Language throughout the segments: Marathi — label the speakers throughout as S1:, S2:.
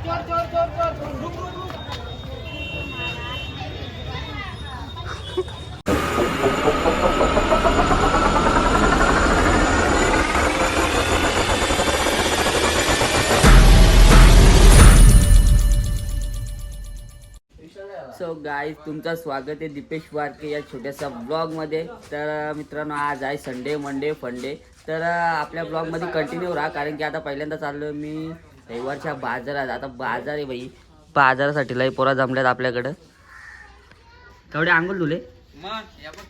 S1: सो गाय तुमचं स्वागत आहे दीपेश वारके या छोट्याशा ब्लॉगमध्ये तर मित्रांनो आज आहे संडे मंडे फंडे तर आपल्या ब्लॉगमध्ये कंटिन्यू राहा कारण की आता पहिल्यांदा चाललो मी. रविवारच्या बाजारात आता बाजार आहे बाई. बाजारासाठी लई पोरा जमल्यात आपल्याकडं. तेवढे आंघोळ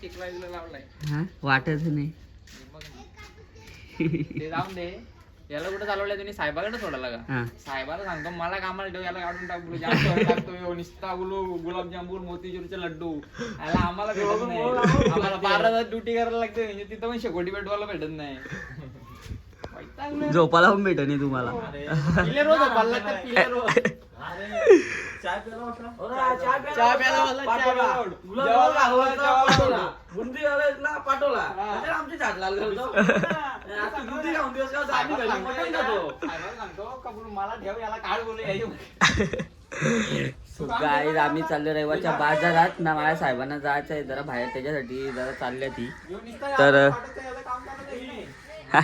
S2: टिकला लावलाय.
S1: हां वाटत नाही.
S2: ते जाऊन दे. याला कुठं चालवलंय तुम्ही? साहेबाकडे सोडायला का?
S1: हां.
S2: साहेबाला सांगतो मला कामाला ठेव याला काढून टाक. बोलू जाम सोडून टाकतो ह्यो. निस्ता गुलाबजामुन मोतीचूरचे लड्डू. याला आम्हाला भेटत नाही. आम्हाला बारा तास ड्युटी करायला लागते. म्हणजे तिथं पण शेकोटी भेटवायला भेटत नाही.
S1: झोपाला पण भेट नाही तुम्हाला. आम्ही चाललो रविवारच्या बाजारात. ना माझ्या साहेबांना जायचं आहे जरा बाहेर त्याच्यासाठी जरा चालल्या ती तर-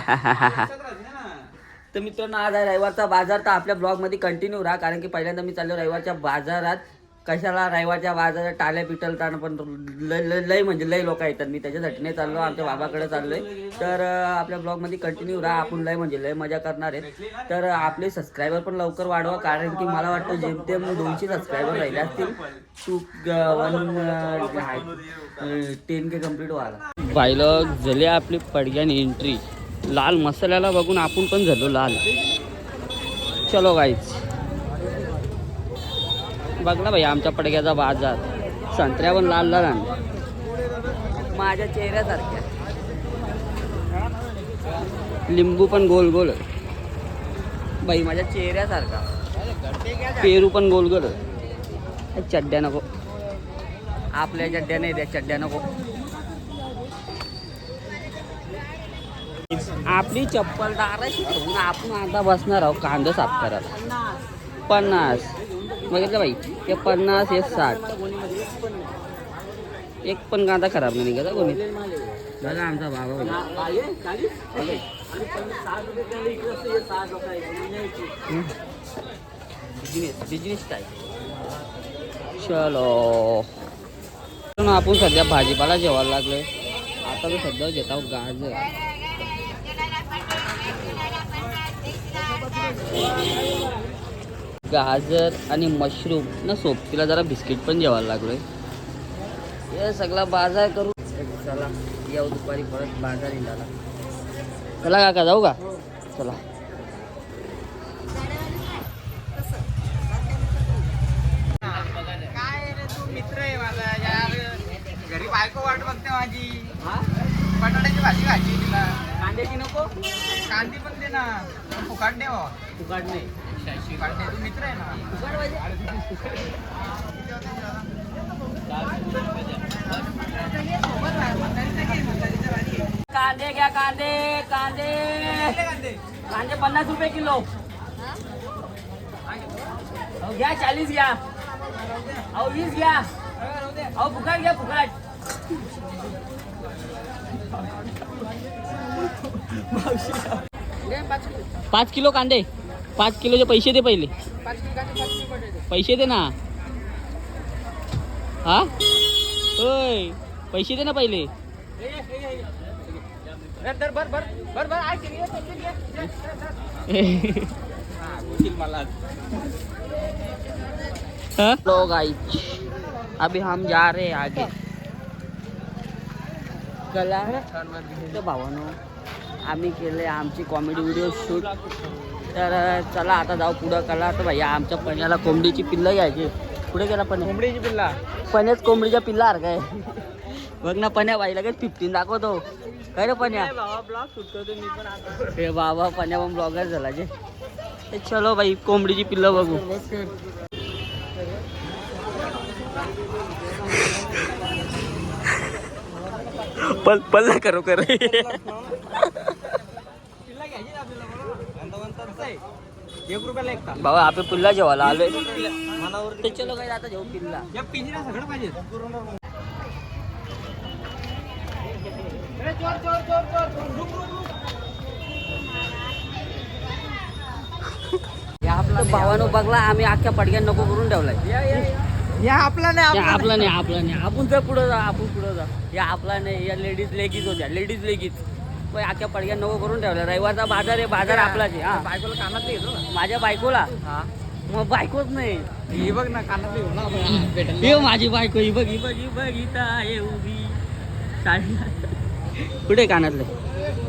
S1: तर मित्रांनो आज रविवारचा बाजार. तर आपल्या ब्लॉगमध्ये कंटिन्यू राहा कारण की पहिल्यांदा मी चाललो रविवारच्या बाजारात. कशाला रविवारच्या बाजारात टाल्या पिटलताना पण लय लय म्हणजे लय लोक येतात. मी त्याच्यासाठी नाही चाललो आमच्या बाबाकडे चाललोय. तर आपल्या ब्लॉगमध्ये कंटिन्यू राहा. आपण लय म्हणजे लय मजा करणार आहेत. तर आपले सबस्क्रायबर पण लवकर वाढवा कारण की मला वाटतं जेमतेम दोनशे सबस्क्रायबर राहिले असतील. Two one ten K complete व्हायला. पाहिलं झाले आपली पडग्यान एंट्री लाल मसाल्याला बघून आपण पण झालो लाल. चलो गाईच बघ ना भाई आमच्या पडग्याचा बाजार. संत्र्या पण लाल लाल माझ्या चेहऱ्यासारख्या. लिंबू पण गोल गोल. बाई माझ्या चेहऱ्यासारखा. पेरू पण गोल गोल. चड्ड्या नको. आपल्या चड्ड्या नाही त्या चड्ड्या नको. आपली चप्पल दाराशी ठेवून आपण आता बसणार आहोत कांदा साफ करत पन्नास. बघितलं बाई? ते पन्नास हे साठ. एक पण कांदा खराब नाही निघत कोणी? बघा आमचा बाबा बिझनेस बिझनेस काय? चलो. पण आपण सध्या भाजीपाला जेवायला लागलोय. आता तर सध्या घेत आहोत गाजर. गाजर आणि मशरूम. ना सोबतीला जरा बिस्किट पण जेवायला लागलोय. हे सगळा बाजार करू. चला येऊ दुपारी परत बाजार झाला चला काका जाऊ का? चला.
S2: काय रे तू मित्र आहे माझा यार. घरी बायको वाट बघते माझी. बटाट्याची भाजी खायची तिला.
S1: कांद्याची नको
S2: कांदी पण दे ना फुकाट दे हो.
S1: फुकाट नाही
S2: फुकाट दे तू मित्र आहे ना?
S1: कांदे घ्या कांदे? कांदे। कांदे पन्नास रुपये किलो। घ्या चाळीस घ्या अहो वीस घ्या अहो फुकाट घ्या फुकाट पाच किलो कांदे. पाच किलोचे पैसे दे पहिले. पैसे दे ना. हा? होय. पैसे दे ना पहिले. लो गाइस अभी हम जा रहे हैं आगे. कला तर भावानो. आम्ही केले आमची कॉमेडी व्हिडिओ शूट तर चला आता जाऊ पुढं कला. तर भैया आमच्या पण्याला कोंबडीची पिल्लं घ्यायची. पुढे गेला पण
S2: कोंबडीची पिल्ला?
S1: पण्याच कोंबडीच्या पिल्ला हर काय बघ ना पण्या बाई लगेच फिफ्टीन दाखवतो. काय रे पण्या?
S2: बाबा ब्लॉग शूट करतो मी पण आता.
S1: हे बाबा पण्या पण ब्लॉगर झाला जे. चलो बाई कोंबडीची पिल्लं बघू. पल पल्ला करो कर
S2: पिल्ला घ्यायची ना आपल्याला बरोबर. आणि तो म्हणतो तसं आहे. एक रुपयाला
S1: आपण पिल्ला जेवायला आलोय.
S2: मनावर
S1: ते चलो काय आता जेऊ पिल्ला.
S2: या पिंजरा सगळं पाहिजे.
S1: भावानं बघला आम्ही अख्ख्या पडक्यात नको करून ठेवलाय.
S2: या आपला नाही
S1: आपला नाही आपला नाही आपण जर पुढं जा आपण पुढं जा. हे आपला नाही या लेडीज लेगीच होत्या. लेडीज लेगीच पण अख्ख्या पडक्यात नको करून ठेवला. रविवारचा बाजार आहे बाजार आपलाच आहे हा.
S2: बायकोला कानातले ना
S1: माझ्या बायकोला?
S2: हा.
S1: मग बायकोच नाही.
S2: हे बघ ना कानातले घेऊ ना भेटेल.
S1: हे माझी बायको ही बघ ही बघ ही बघ इथं आहे उभी. साडी कुठे कानातले?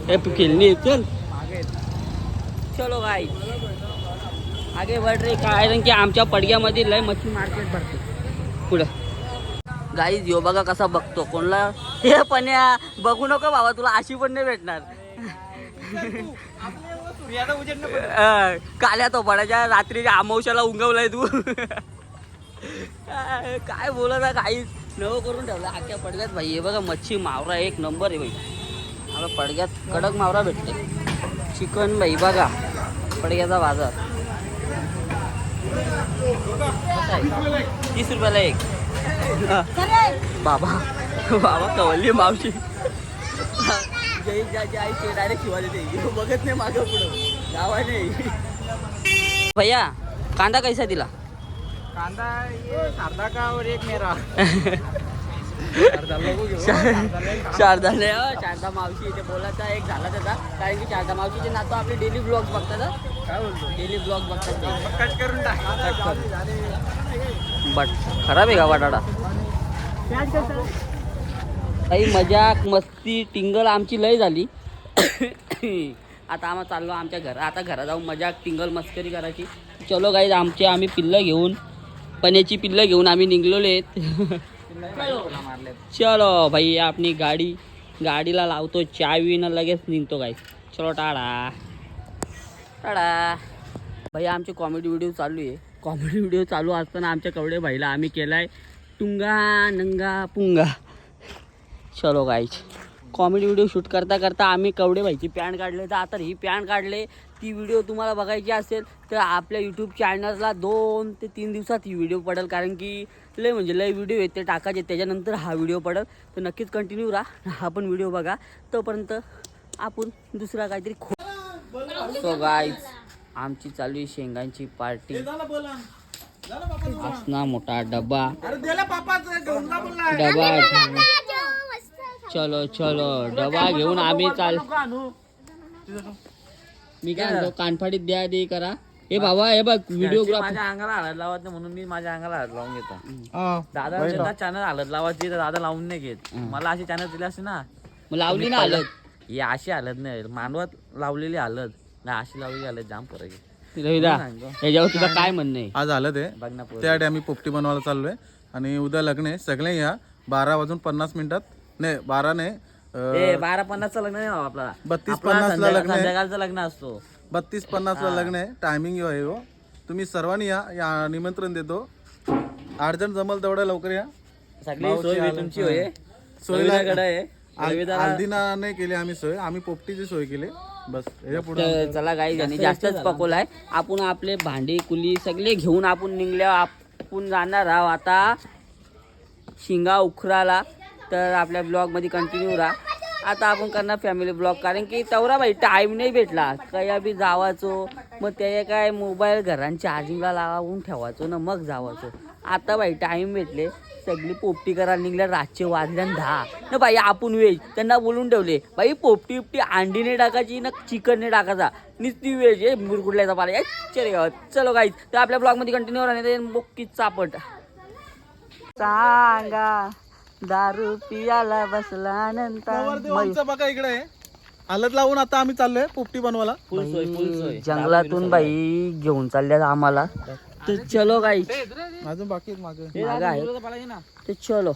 S1: हे खेळणी चल. चलो गाई आगे बढ़ रे कारण की आमच्या पडग्यामध्ये लय मच्छी मार्केट भरते. पुढं गाई यो बघा कसा बघतो. कोणला? हे पण या बघू नको बाबा तुला अशी पण नाही भेटणार. काल्या तो पडाच्या रात्रीच्या अमावश्याला उंगवलाय तू. काय बोलत आहे काहीच नवं करून ठेवलं. आख्या पडग्यात भाई. हे बघा मच्छी मावरा एक नंबर आहे भाई. मला पडग्यात कडक मावरा भेटते. चिकन भाई बघा. पडग्याचा बाजार. तीस रुपयाला एक. बाबा बाबा कवली मावशी. जय ज्याची आई ते डायरेक्ट बघत नाही मागं पुढं. भैया कांदा कैसा दिला?
S2: कांदा शारदा का और एक मेरा. शारदा
S1: मावशी इथे बोलायचा एक झाला त्याचा. कारण की शारदा मावशीचे नातो आपले डेली ब्लॉग बघतात.
S2: काय बोलतो?
S1: डेली ब्लॉग बघतात
S2: कट करून टाक.
S1: बट खराब आहे का बटाटा? काही मजाक मस्ती टिंगल आमची लय झाली. आता आम्हाला चाललो आमच्या घरा आता घरात जाऊन मजाक टिंगल मस्करी करायची. चलो गाईज आमचे आम्ही पिल्लं घेऊन पण्याची पिल्लं घेऊन आम्ही निघलेलो आहेत. चलो भाई आपली गाडी गाडीला लावतो चावी लगेच निघतो गाईज चलो टाळा टाळा भाई आमची कॉमेडी व्हिडिओ चालू आहे. कॉमेडी व्हिडिओ चालू असताना आमच्या कवडे भाईला आम्ही आहे टुंगा नंगा पुंगा. चलो गाईच कॉमेडी व्हिडिओ शूट करता करता आम्ही कवडे भाईची पॅन्ट काढले. तर आता ही पॅन्ट काढले. ती व्हिडिओ तुम्हाला बघायची असेल तर आपल्या यूट्यूब चॅनलला दोन ते तीन दिवसात ही व्हिडिओ पडेल. कारण की लय म्हणजे लय व्हिडिओ येते टाकायचे. त्याच्यानंतर हा व्हिडिओ पडेल. तर नक्कीच कंटिन्यू राहा. हा पण व्हिडिओ बघा. तोपर्यंत आपण दुसरा काहीतरी खो सो गाईच आमची चालू आहे शेंगांची पार्टी. असना मोठा डबा. डबा चलो चलो. डबा घेऊन आम्ही चाल मी काय म्हणतो कानफाडीत द्या दे करा. हे बाबा हे बघ व्हिडिओग्राफर
S3: माझ्या अंगाला हळद लावत नाही म्हणून मी माझ्या अंगाला हळद लावून घेतो. दादा चॅनल हळद लावायची तर दादा लावून नाही घेत. मला अशी चॅनल दिली असते ना
S1: लावली ना
S3: पहिलं- ही अशी हळद नाही. मानवात लावलेली हळद नाही अशी जाम
S1: रविदा. याच्यावर तुझं काय म्हणणं आहे?
S4: आज आलं ते.
S3: बघ ना पोरं.
S4: त्यासाठी आम्ही पोपटी बनवायला चाललोय. आणि उद्या लग्न आहे. सगळे या. बारा वाजून पन्नास मिनिटात. नाही बारा नाही
S3: ए बारा पन्नासचं लग्न नाही बाबा आपला.
S4: बत्तीस
S3: आपला
S4: पन्नासला
S3: संध्या-
S4: लग्न आहे.
S3: संध्याकाळचं लग्न असतो.
S4: बत्तीस पन्नासला लग्न आहे. टायमिंग आहे हो. तुम्ही सर्वांनी या. या निमंत्रण देतो. आठ जण जमल तेवढ्या लवकर या.
S3: सगळी सोय. तुमची होय.
S4: सोयला-
S3: आहे. रविदाला-
S4: हल्दीना नाही केली आम्ही सोय. आम्ही पोपटीची सोय केली. बस
S1: तर चला गाई आणि जास्तच पकोलाय आपण आपले भांडी कुली सगळे घेऊन आपण निघल्या आपण जाणार आहोत आता शिंगा उखराला. तर आपल्या ब्लॉगमध्ये कंटिन्यू राहा. आता आपण करणार फॅमिली ब्लॉग कारण की तेवढा भाई टाइम नाही भेटला. कया बी जावाचो मग त्या काय मोबाईल घरांच्या चार्जिंगला लावून ठेवायचो ना मग जावाचो. आता भाई टाइम भेटले. सगळी पोपटी करायला निघल्या रातचे वाजल्यान दहा. ना बाई आपण वेज त्यांना बोलून ठेवले बाई पोपटी उपटी अंडीने टाकायची ना चिकनने टाकायचा. नुसती वेज आहे मुरकुडल्याचा पाला. चल चलो गाईच तर आपल्या ब्लॉगमध्ये कंटिन्यू राहणे बोक्कीच चापट सांगा दारू पियाला बसला नंतर.
S4: बघा इकडे. आहे हलत लावून आता आम्ही चाललोय पोपटी बनवायला.
S1: जंगलातून बाई घेऊन चालल्यात आम्हाला. तर चलो गाई
S4: अजून बाकी मागे.
S1: आहे तर चलो।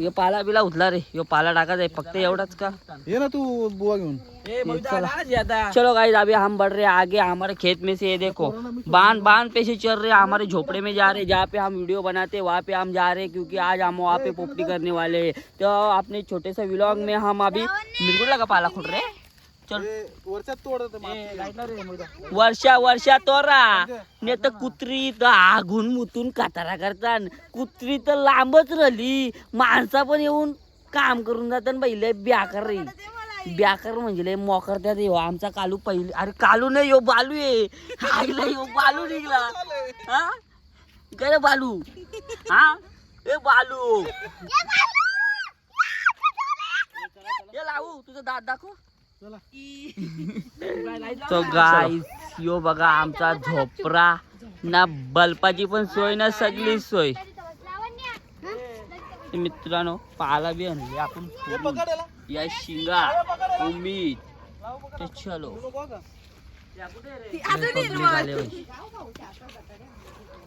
S1: यो पाला बिला उठला रे यो पाला टाकायचा फक्त एवढाच का?
S4: ये ना तू बुवा घेऊन.
S1: चलो। गाइस अभी हम बढ़ रहे हैं आगे हमारे खेत में से ये देखो। बाँध बाँध पे से चल रहे हमारे झोपड़े में जा रहे हैं जहाँ पे हम वीडियो बनाते हैं वहाँ पे हम जा रहे हैं क्योंकि आज हम वहाँ पे पोपटी करने वाले हैं। तो अपने छोटे से व्लॉग में हम अभी मिर्गुला का पाला खुट रहे हैं। चल.
S4: हे.
S1: वर्षा वर्षा तोरा. ने तर कुत्री तर आगून मुतून कातारा करतात कुत्री तर लांबच राहिली. माणसा पण येऊन काम करून जातात पहिले ब्याकर रे. ब्याकर म्हणजे लय मोकर त्यात येऊ आमचा कालू पहिले अरे कालू नाही यो बालू आहे. आईला यो बालू निघला. हा? काय रे बालू. हा? ए बालू. ये लावू तुझं दात दाखव. तो गाय यो बघा आमचा झोपरा. ना बल्पाची पण सोय ना सगळी सोय. मित्रांनो पाला बी आणली आपण
S4: हे.
S1: या शिंगा उमीद. ते चलो.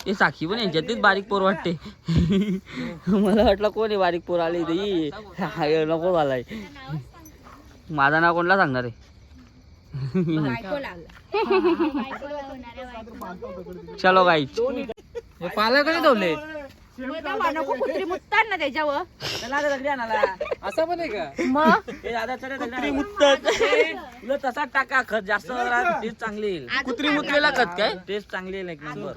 S1: हे साक्षी पण यांच्यातलीच बारीक पोर वाटते. मला वाटलं कोण आहे बारीक पोर आली ही. नको मला माझा नाव कोणला सांगणार आहे? चलो गाई
S3: पालकडे ठेवले
S5: कुत्री मुततात ना त्याच्यावर.
S3: असं पण आहे का?
S5: मग?
S1: कुत्री मुतत तुला तसाच टाका खत जास्त टेस्ट चांगली येईल. कुत्री मुतलेला खत काय? टेस्ट चांगली येईल एक नंबर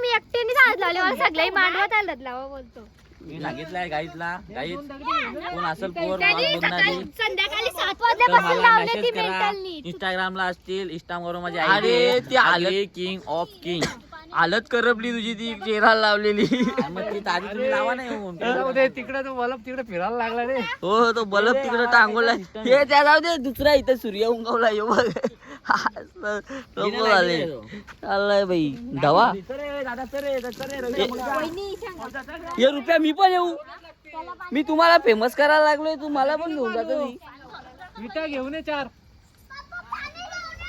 S5: मी एकट्याने हात लावले मांडवत हलत लावा बोलतो.
S1: मी सांगितलंय गाईतला. गाईत कोण असेल पोर बघणारी
S5: संध्याकाळी सात
S1: तर
S5: वाजल्यापासून
S1: मला
S5: लावले ती
S1: मेसेज करा. इंस्टाग्रामला असतील इंस्टाग्राम माझी अरे ते आलं किंग ऑफ किंग आलत करपली तुझी ती चेहरा लावलेली. मग ती तारी तुम्ही लावा नाही.
S3: तिकडे तो बल्ब तिकडे फिरायला लागला रे.
S1: हो हो, तो बलब तिकडे टांगवला हे त्या जाऊ दे दुसरा इथं सूर्य उंगवला येऊ बघ. लोक झाले चाललंय बाई दवा हे रुपया मी पण येऊ मी तुम्हाला फेमस करायला लागलोय तुम्हाला पण घेऊन जातो मी
S3: विटा घेऊन ये चार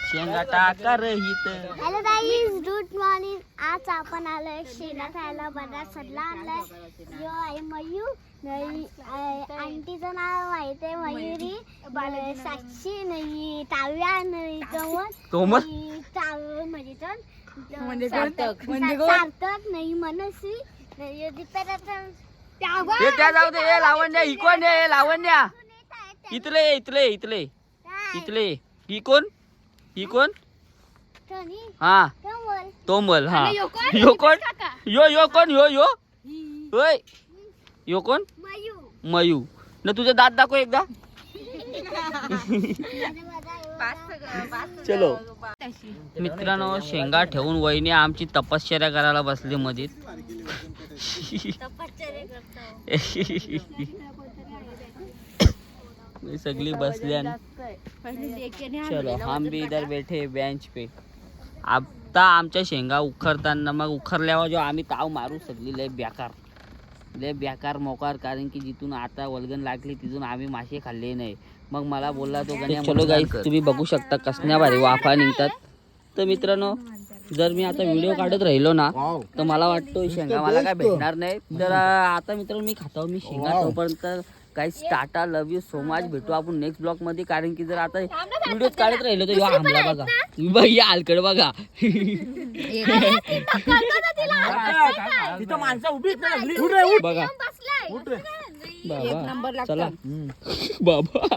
S1: शेंगा टाका रहित
S6: हॅलो गाईज गुड मॉर्निंग आज आपण आलोय शेणा खायला बराच सडला आणलाय यो आहे मयूर नाही आंटीचं नाव माहीत आहे मयुरी. साक्षी नाही ताव्या नाही कमल ताव म्हणजे?
S5: म्हणजे
S6: सार्थक.
S5: म्हणजे
S6: सार्थक नाही मनस्वी नाही दीपारतन
S1: हे त्या जाऊ दे हे लावण्या आहे? हे लावण्या. इथले इथले इथले. इथले. ही कोण? ही कोण? हा.
S6: कमल
S1: तोमल हा.
S5: यो कोण?
S1: यो कोण?
S5: काका.
S1: यो यो कोण? यो यो. होय. यो कोण? मयू. न तुझे दात दाखव एकदा. चलो. मित्रांनो शेंगा ठेवून वहिनी आमची तपश्चर्या करायला बसली मध्ये सगळी बसली आणि चलो हम भी इधर बैठे बेंच पे. आता आमच्या शेंगा उखरताना मग उखरल्यावर जो आम्ही ताव मारू सगळी लय बेकार. लय बेकार मोकार कारण की जिथून आता वल्गन लागली तिथून आम्ही मासे खाल्ले नाही. मग मला बोलला तो गण्या चलो गाई तुम्ही बघू शकता कसण्या भारी वाफा निघतात. तर मित्रांनो जर मी आता व्हिडिओ काढत राहिलो ना तर मला वाटतो शेंगा मला काय भेटणार नाही. तर आता मित्रांनो मी खातो मी शेंगा तोपर्यंत काही tata love you so much भेटू आपण नेक्स्ट ब्लॉगमध्ये. कारण की जर आता व्हिडिओ काढत राहिलो तर ह्यो आमला बघा बघ. या हलकड बघा.
S3: तिथं माणसं उभी
S1: बघा बाबा चला. बाबा.